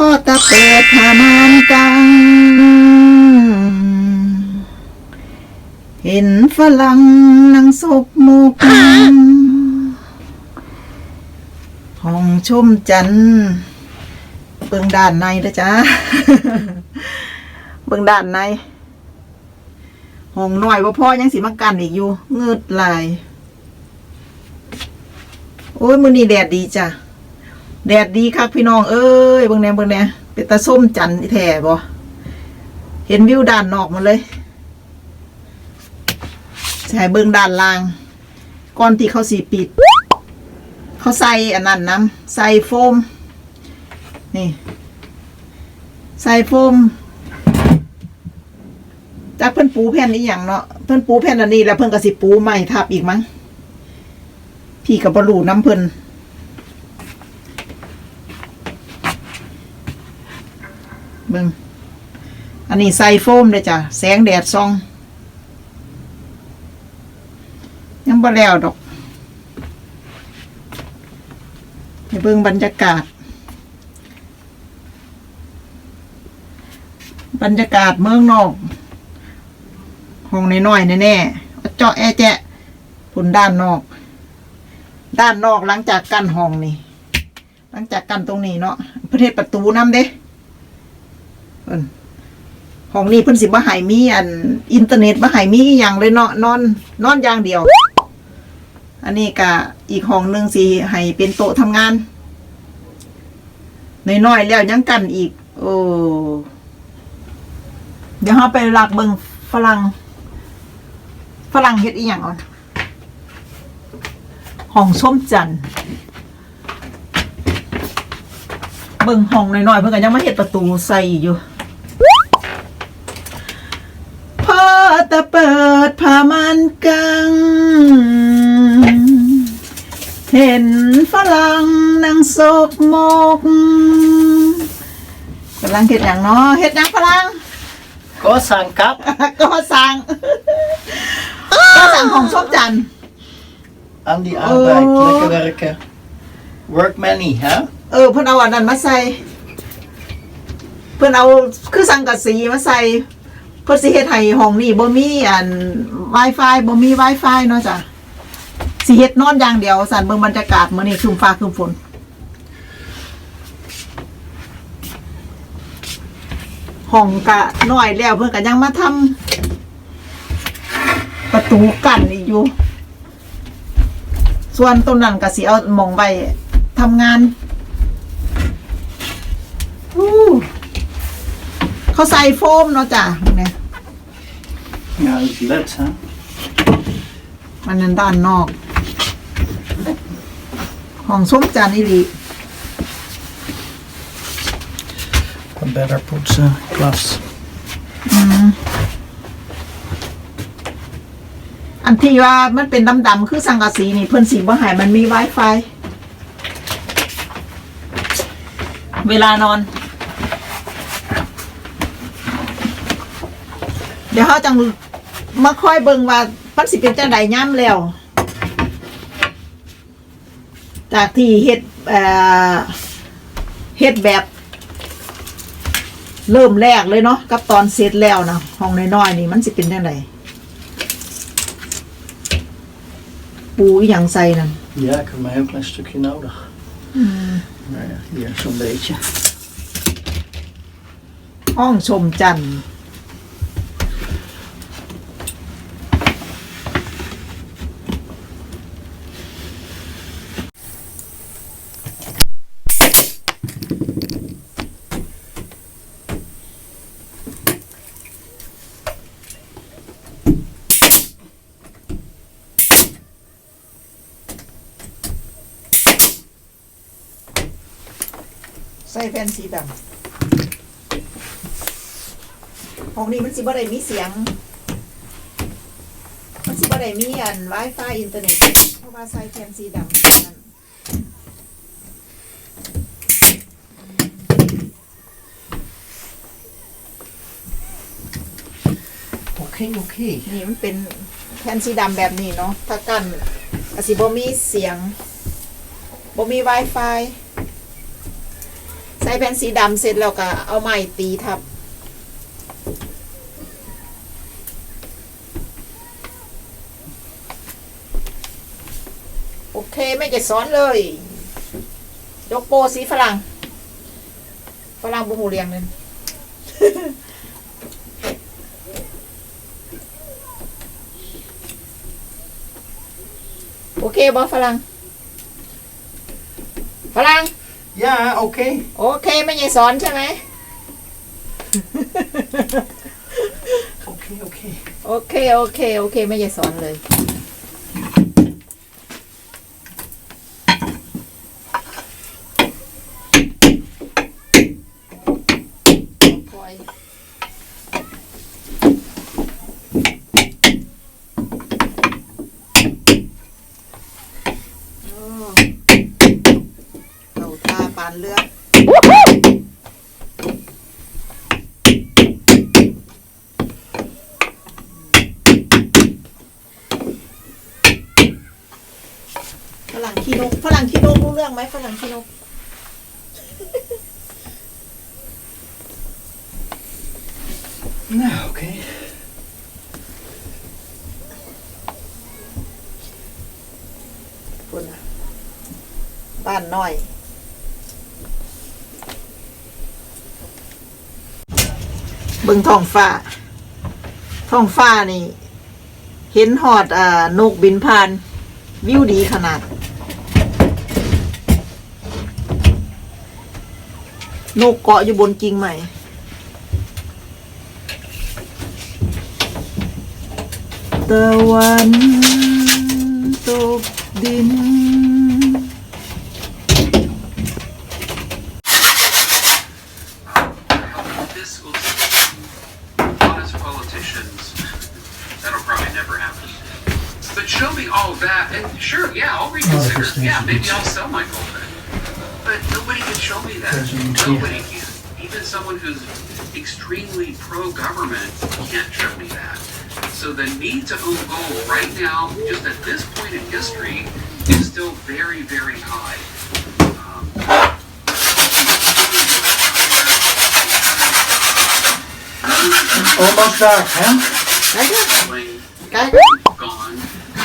พ่อตาเปิดผ้ามานกัง เห็นฝรั่งนั่งศกมุกห้องชมจันเบิ่งด้านในนะจ๊ะเบิ่งด้านในห้องน้อยว่าพ่อยังสิมากันอีกอยู่เงืดลาย โอ้ยมือนี้แดดดีจ้ะ แดดดีคักพี่น้องเอ้ยเบิ่งแน่เบิ่งแน่เป็นตาส้มจันแท้บ่เห็นวิวด้านนอกหมาเลยใช่เบิ่งด้านล่าง ก่อนที่เขาสีปิด เขาใส่อันนั้นน้ำใส่โฟม นี่ ใส่โฟมจากเพิ่นปูแผ่นนี้อย่างเนาะเพิ่นปูแผ่นอันนี้แล้วเพิ่นก็สิปูใหม่ทับอีกมั้งพี่กับบรูน้ำเพิ่นเบิ่ง อันนี้ใส่โฟมเลยจ้ะ แสงแดดส่อง ยังบ่แล้วดอกให้เบิ่งบรรยากาศ บรรยากาศเมืองนอกห้องน้อยๆแน่ๆเจาะแอแจะพุ่นด้านนอก ด้านนอกหลังจากกั้นห้องนี่ หลังจากกั้นตรงนี้เนาะประเทศประตูน้ำเด้เพิ่น ห้องนี้เพิ่นสิบ่ให้มีอัน อินเทอร์เน็ตบ่ให้มีอหย่างเลยเนาะนอน นอนอย่างเดียว อันนี้ก็อีกห้องหนึ่งสิให้เป็นโต๊ะทำงานน้อยๆแล้วยังกันอีก โอ้เดี๋ยวเราไปหลักเบิงฝรั่งฝรั่งเฮ็ดอีหยังอ่อนห้องส้มจันทร์เบิงห้องน้อยๆเพิ่นก็ยังมาเฮ็ดประตูใส่อยู่ พอตะเปิดผ้ามันกัง เห็นฝรั่งนั่งโศกโมกกำลังเห็ดอย่างเนาะเห็ดอย่างฝรั่งก็สั่งครับ ก็สั่งก็สั่งของชอบจันทร์ aan die arbeid. Oh. Lekker werken. Work many, hè? เออเพิ่นเอาอันนั้นมาใส่ เพิ่นเอาคือสังกะสีมาใส่ เพิ่นสิเฮ็ดให้ห้องนี้บ่มีอัน Wi-Fi บ่มี Wi-Fi เนาะจ้ะสิเฮ็ดนอนอย่างเดียวสั่นเบิ่งบรรยากาศมื้อนี้ครึ้มฟ้าครึ้มฝนห้องกะน้อยแล้วเพิ่นก็ยังมาทำประตูกั้นอีกอยู่ ส่วนต้นนั้นก็สิเอาหมองไว้ทำงานอู้ เขาใส่โฟมเนาะจ้ะเนี่ย Ja, dat is led, hè? มันนั้นด้านนอกห้องส้มจานอีหลี Een better poetsen, klas. อันที่ว่ามันเป็นดำๆคือสังกะสีนี่เพิ่นสีบ่ใหายมันมี Wi-Fi เวลานอน ดี๋ยวเขาจังมาค่อยเบิ่งว่ามันสิเป็นจังไดย่ำแล้ว จากที่เฮ็ดเอ่อเฮ็ดแบบ เริ่มแรกเลยเนาะกับตอนเสร็จแล้วนะห้องน้อยๆนี่มันสิเป็นจังไดปูอหย่างใส่นั่น Ja, ik heb maar een heel klein stukje nodig. Nou ja, hier zo'n beetje. ห้องชมจันทร์ ใส่แผ่นสีดำห้องนี้มันสิบ่ได้มีเสียง มันสิบ่ได้มีอัน Wi-Fi อินเทอร์เน็ตเพราะว่าใส่แผ่นสีดำนั่น Oké, oké. นี่มันเป็นแผ่นสีดำแบบนี้เนาะถ้ากันก็สิบ่มีเสียงบ่มี Wi-Fi ใส่ส่แผ่นสีดำเสร็จแล้วก็เอาไม้ตีทับ โอเคไม่จะสอนเลย ยกโปสีฝรั่ง ฝรั่งบุหูเรียงนั่นโอเคบอฝรั่งฝรั่ง Ja, oké. โอเคไม่ใช่สอนใช่ไหม Oké, oké. โอเค โอเค โอเค ไม่ใช่สอนเลย พลอยโอ้เอาท่าปานเลือด ฝ รั่งขี้นกฝรั่งขี้นกรู้เรื่องไหมฝรั่งขี้นก Nou, oké. คุณน่ะบ้านน้อยเบิ่งท้องฟ้าท้องฟ้านี่ เห็นหอดอ่านกบินผ่าน วิวดีขนาด นกเกาะอยู่บนกิ่งใหม่ ตะวันตกดิน This will honest politicians. That'll probably never happen. But show me all that, and sure, yeah, I'll reconsider. this yeah, needs to maybe be- I'll sell my girlfriend. show me that. Nobody can. Even someone who's extremely pro-government can't show me that. So the need to own gold right now, just at this point in history, is still very, very high. Um, Almost back, huh? Gone.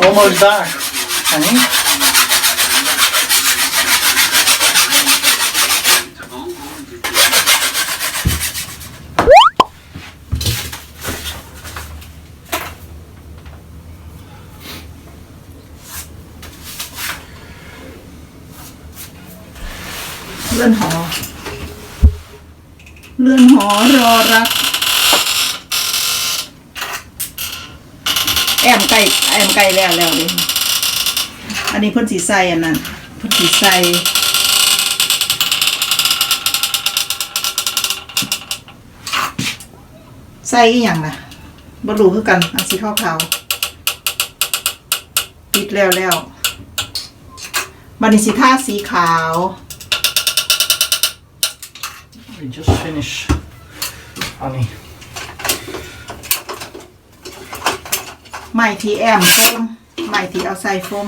Almost back, honey. เลื่อนหอ เลื่อนหอรอรัก แอมไก่แอมไก่แล้วแล้วเลยอันนี้เพิ่นสีใสอันนั้นเพิ่นสีใสใส่อีหยังนะบรูคือกันอันสีขาวๆปิดแล้วแล้วบันี้สิทาสีขาว We just finish. Honey. ไม้ที่แอมโฟมไม้ที่เอาใส่โฟม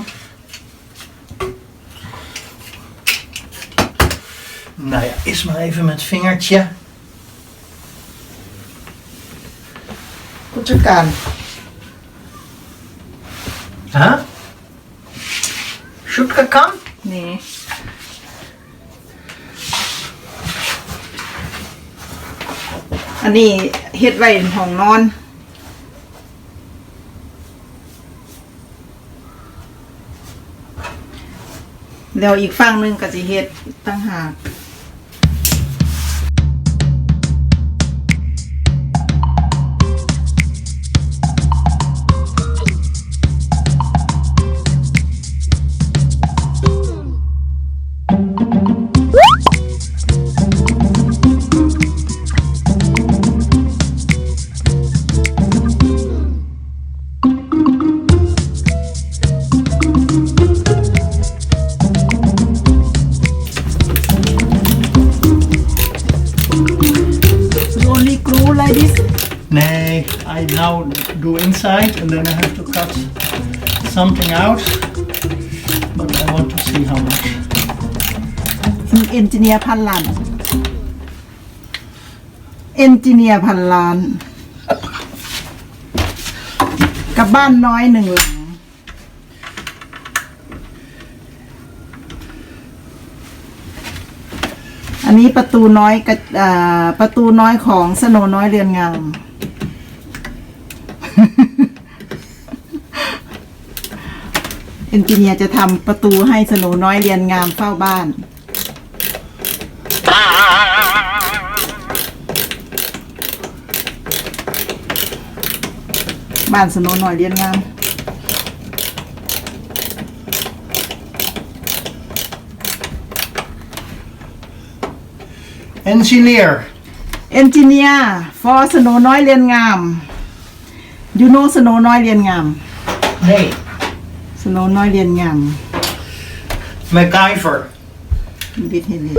Nou ja, is maar even met vingertje. ผู้จัดการ Huh? Zoetke kan? นี่ อันนี้เฮ็ดไว้ห้องนอน แล้วอีกฝั่งหนึงก็จะเฮ็ดตั้งหาก inside and then I have to cut something out. But I want to see how much. เอนจิเนียร์พันลันเอนจิเนียร์พันล้านกับบ้านน้อยหนึ่งหลัง อันนี้ประตูน้อยกับประตูน้อยของสโนน้อยเรือนงาม เอนจิเนียร์จะทำประตูให้สโนน้อยเรียนงามเฝ้าบ้าน บ้านสโนน้อยเรียนงาม Engineer. เอนจิเนียร์ for สโนน้อยเรียนงาม you know สโนน้อยเรียนงาม Nee. สโนน้อยเรียนงาม MacGyver. บิดเห็นเลย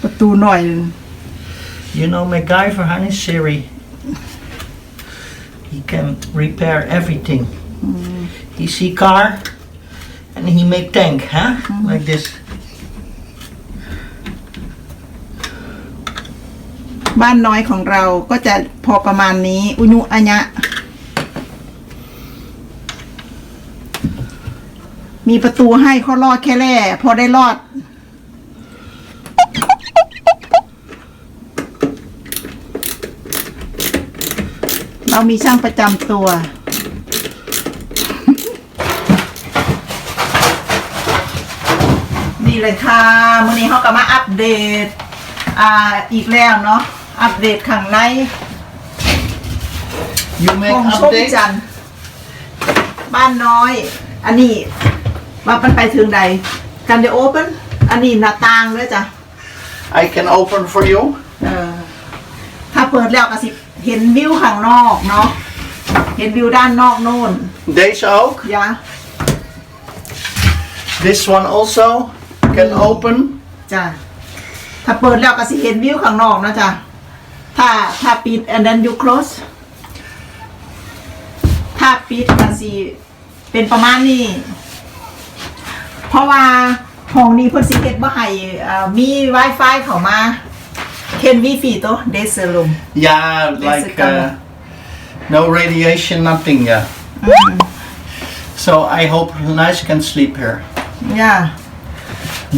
ประตูหน่อยหนึ่ง You know MacGyver, honey? Siri. He can repair everything. He see car and he make tank, huh? Like this. บ้านน้อยของเราก็จะพอประมาณนี้ อุญุอัญะ มีประตูให้เขารอดแค่แร่พอได้รอด เรามีช่างประจำตัว นี่เลยค่ะมื่อนี้เขาก็มาอัปเดต อ่าอีกแล้วเนาะอัปเดตข้างใน You make ของชม update? จันทร์บ้านน้อย อันนี้ ว่ามันไปถึงใดกันเดโอเปนอันนี้หน้าต่างเลยจ้ะ I can open for you. เออถ้าเปิดแล้วก็สิเห็นวิวข้างนอกเนาะเห็นวิวด้านนอกโน่น Deze ook. ยะ This one also can open. จ้ะถ้าเปิดแล้วก็สิเห็นวิวข้างนอกนะจ้ะถ้าถ้าปิด and then you close ถ้าปิดก็สิเป็นประมาณนี้ เพราะว่าห้องนี้เพิ่นสิเฮ็ดบ่ให้เอ่อมี Wi-Fi เข้ามาเคนวีฟีโตเดซลุม Yeah, like color. uh, no radiation, nothing. Yeah. So I hope nice can sleep here. ย่า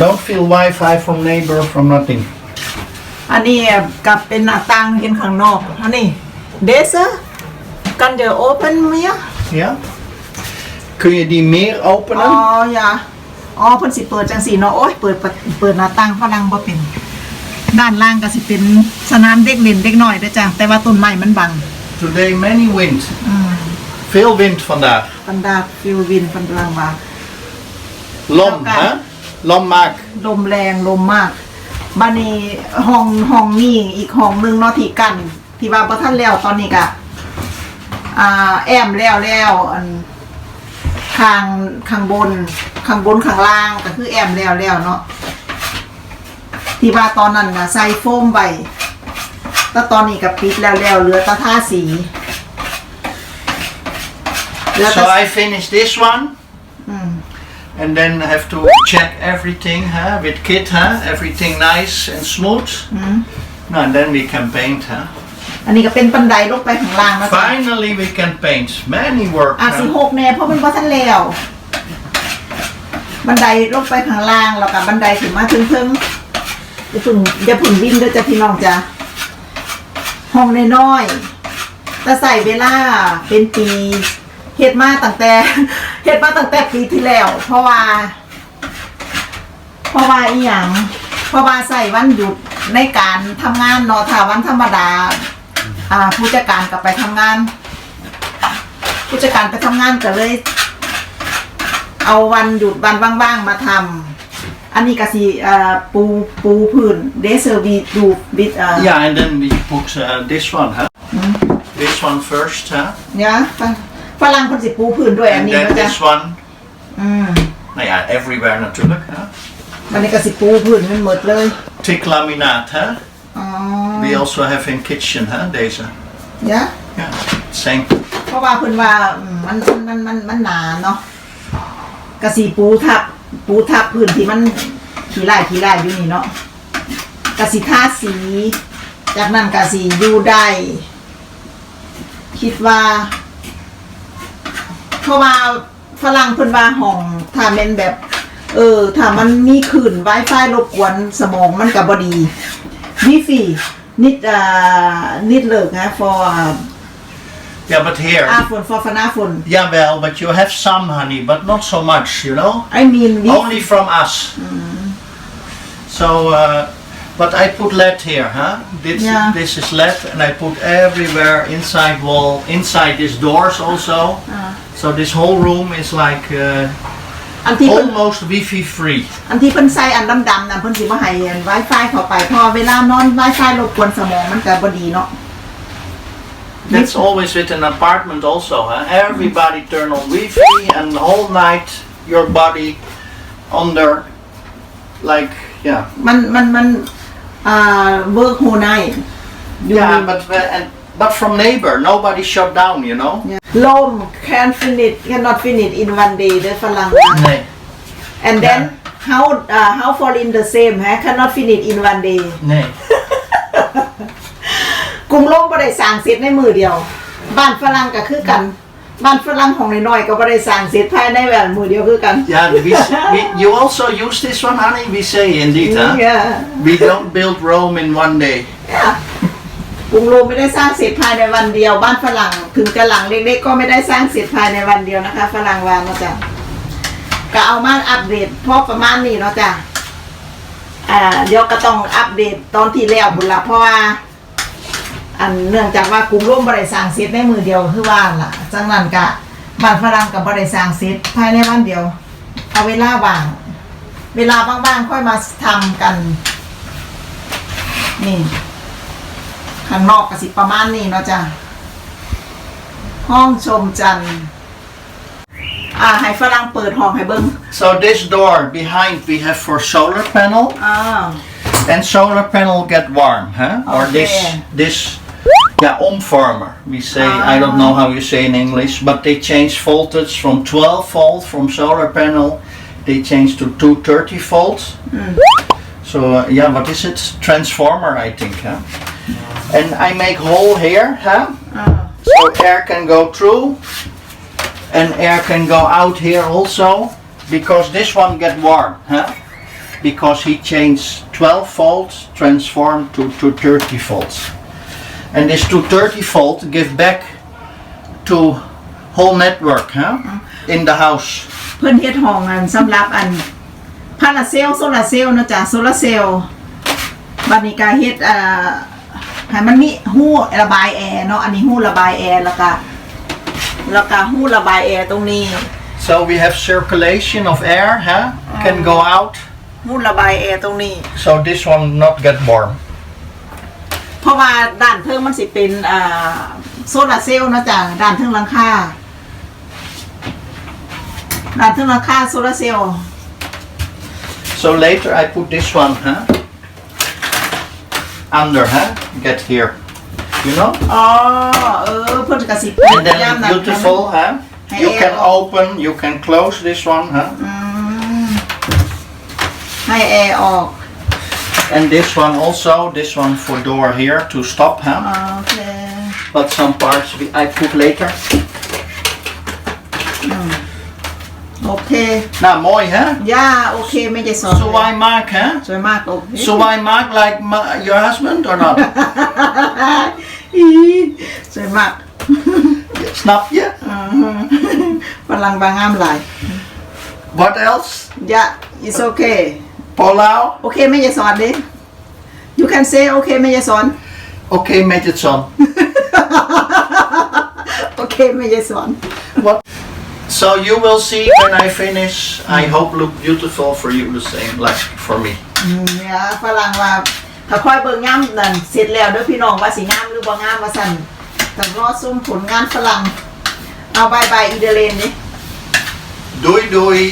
Don't feel Wi-Fi from neighbor from nothing. อันนี้กับเป็นหน้าต่างเห็นข้างนอกอันนี้เดซกันเดโอเปนมั้ย Ja. Kun je die meer อ๋อ openen? อย่า อ๋อเพิ่นสิเปิดจังสี่เนาะโอ้ยเปิดประเปิดหน้าต่างฝรั่งบ่เป็น ด้านล่างก็สิเป็นสนามเด็กเล่นเด็กน้อยเด้อจ้ะแต่ว่าต้นไม้มันบัง Today many wind. Veel wind vandaag. บรรดาฟิววินฝรั่งว่า Lom, Oké. hè? Lom maak. ลมแรงลมมากบันนี้ห้องห้องนี้อีกห้องหนึงเนาะที่กัน ที่ว่าบ่ทันแล้วตอนนี้ก็อ่าแอมแล้วแล้วอัน ข้างข้างบนข้างบนข้างล่างก็คือแอมแล้วแล้วเนาะที่ว่าตอนนั้นน่ะใส่โฟมไว้แต่ตอนนี้ก็ปิดแล้วแล้วเหลือแตะท่าสีเหลือ So แต่ I finish this one. And then have to check everything huh, with kit, huh? everything nice and smooth. No, and then we can paint. Huh? อันนี้ก็เป็นบันไดลงไปข้างล่างนะจ๊ะ Finally, we can paint. Many work. อาจ huh? สิหกแน่เพราะมันบ่ทันแล้ว บันไดลงไปข้างล่างแล้วก็บันไดถึงมาถึงเพิ่งอย่าพึ่งอย่าพึ่งวิ่งเด้อจ้ะพี่น้องจ้ะห้องน้อยๆแต่ใส่เวลาเป็นปีเฮ็ดมาตั้งแต่เฮ็ดมาตั้งแต่ปีที่แล้ว เพราะว่า เพราะว่าอีหยังเพราะว่าใส่วันหยุดในการทำงานเนาะถ้าวันธรรมดา อ่าผู้จัดการกลับไปทำงาน ผู้จัดการไปทำงานก็เลย เอาวันหยุดวันว่างๆมาทำอันนี้ก็สิเอ่อปูปูพื้นเดซเซอร์วีดูบิดเอ่อ Yeah, and then we put uh, this one. Huh? This one first. Huh? เนี่ยฝรั่งคนสิปูพื้นด้วยอัน And นี้ then นะจ๊ะ this one. อืม Nou ja, everywhere natuurlijk. Huh? วันนี้ก็สิปูพื้นมันหมดเลย Thick laminaat. Huh? อ๋อ We also have in kitchen. Huh? Deze. เนี่ย Yeah, same. เพราะว่าเพิ่นว่าอืมมันมันมันมันมันหนาเนาะกะสีปูทับ ปูทับพื้นที่มันขี้ไล่ขี้ไล่อยู่นี่เนาะกสิทาสี จากนั้นกสิอยู่ได้คิดว่า เพราะว่าฝรั่งเพิ่นว่าห้องถ้าแม่นแบบ เออ ถ้ามันมีคลื่น Wi-Fi รบกวนสมองมันก็บ่ดี วิฟี need uh need look huh, for uh, Yeah, but here, afun for fanafun. yeah, well, but you have some honey, but not so much, you know? I mean Only from us. Mm. So, uh, but I put lead here, huh? This, Yeah. this is lead, and I put everywhere inside wall, inside these doors also. Ah. So this whole room is like uh, อันที่เพิ่น almost Wi-Fi free. อันที่เพิ่นใส่อันดำๆน่ะเพิ่นสิบ่ให้อัน Wi-Fi เข้าไปเพอเวลานอน Wi-Fi รบกวนสมองมันก็บ่ดีเนาะ That's always with an apartment also, huh? Everybody turn on Wi-Fi, and the whole night your body under, like, yeah. มันมันมันอ่า work whole night You Yeah, mean- but uh, and but from neighbor, nobody shut down, you know. Yeah. Lom can finish cannot finish in one day เด้อฝรั่งว่า Nee, and then how uh, how fall in the same ฮะ cannot finish in one day nee. กรุงลมบ่ได้สร้างเสร็จในมือเดียว บ้านฝรั่งก็คือกัน บ้านฝรั่งของน้อยๆก็บ่ได้สร้างเสร็จภายในแบบมือเดียวคือกัน Yeah, we, we, you also use this one, honey. We say indeed, huh? Yeah. We don't build Rome in one day. กรุงโรมไม่ได้สร้างเสร็จภายในวันเดียว บ้านฝรั่งถึงจะหลังเล็กๆก็ไม่ได้สร้างเสร็จภายในวันเดียวนะคะ ฝรั่งวาเนาะจ้ะก็เอามาอัปเดตเพราะประมาณนี้เนาะจ้ะอ่าเดี๋ยวก็ต้องอัปเดตตอนที่แล้วบุญละเพราะว่าอันเนื่องจากว่ากรุงร่มบริสร้างเสร็จในมือเดียวคือว่าล่ะจังนั้นกะบ้านฝรั่งกับบริสร้างเสร็จภายในวันเดียว เอาเวลาว่าง เวลาบ้างๆค่อยมาทำกันนี่ ข้างนอกก็สิประมาณนี้เนาะจ้ะ ห้องชมจันทร์อ่า ให้ฝรั่งเปิดห้องให้เบิ้ง So this door behind we have for solar panel, อ่า and solar panel get warm, huh? Or this Okay. this yeah omvormer. We say I don't know how you say in English, but they change voltage from 12 volt from solar panel. They change to 230 volts. So uh, yeah, what is it? Transformer, I think, huh? And I make hole here, huh? อ่า So air can go through and air can go out here also because this one get warm, huh? Because he changed 12 volts transformed to 230 volts. And this 230 volt give back to whole network, huh? In the house. เพื่อนเฮ็ดห้องอันสำหรับอันพาราเซลโซลาเซลนะจ๊ะโซลาเซลบัดนี้ก็เฮ็ดอ่า ให้มันมีหู้ระบายแอร์เนาะอันนี้หู้ระบายแอร์แล้วก็แล้วก็หู้ระบายแอร์ตรงนี้ So we have circulation of air, huh? Can go out. หู้ระบายแอร์ตรงนี้ So this one not get warm. เพราะว่าด้านเทิงมันสิเป็นอ่าโซลาร์เซลล์เนาะจ้ะด้านเทิงหลังคาด้านเทิงหลังคาโซลาร์เซลล์ So later I put this one, huh? Under, huh? Get here. You know? อ๋อเออเพิ่นก็สิ And then ย่ำนั้น beautiful, huh? Hey, You can yeah. open, you can close this one, huh? ให้แอร์ออก And this one also, this one for door here to stop, โอ huh? เค But some parts we, I put later. โอเค Nou, mooi, hè? ย่าโอเคไม่จะสอน Zo I mark, hè? สวยมากโอเค So I mark like my, your husband or not? อีสวยมาก Snap je? พลังบางงามหลาย What else? ย่า it's okay Palau? โอเคไม่จะสอนดิ you can say โอเคไม่จะสอน Oké, met het zon. โอเคไม่จะสอน What? So you will see when I finish. I hope look beautiful for you the same like for me. เนี่ยฝรั่งว่าถ้าค่อยเบิ่งงามนั่นเสร็จแล้วเด้อพี่น้องว่าสิงามหรือบ่งามว่าสั่นต้องรอซุ่มผลงานฝรั่ง เอาบายบายอีเดเลนนี่ Doei doei.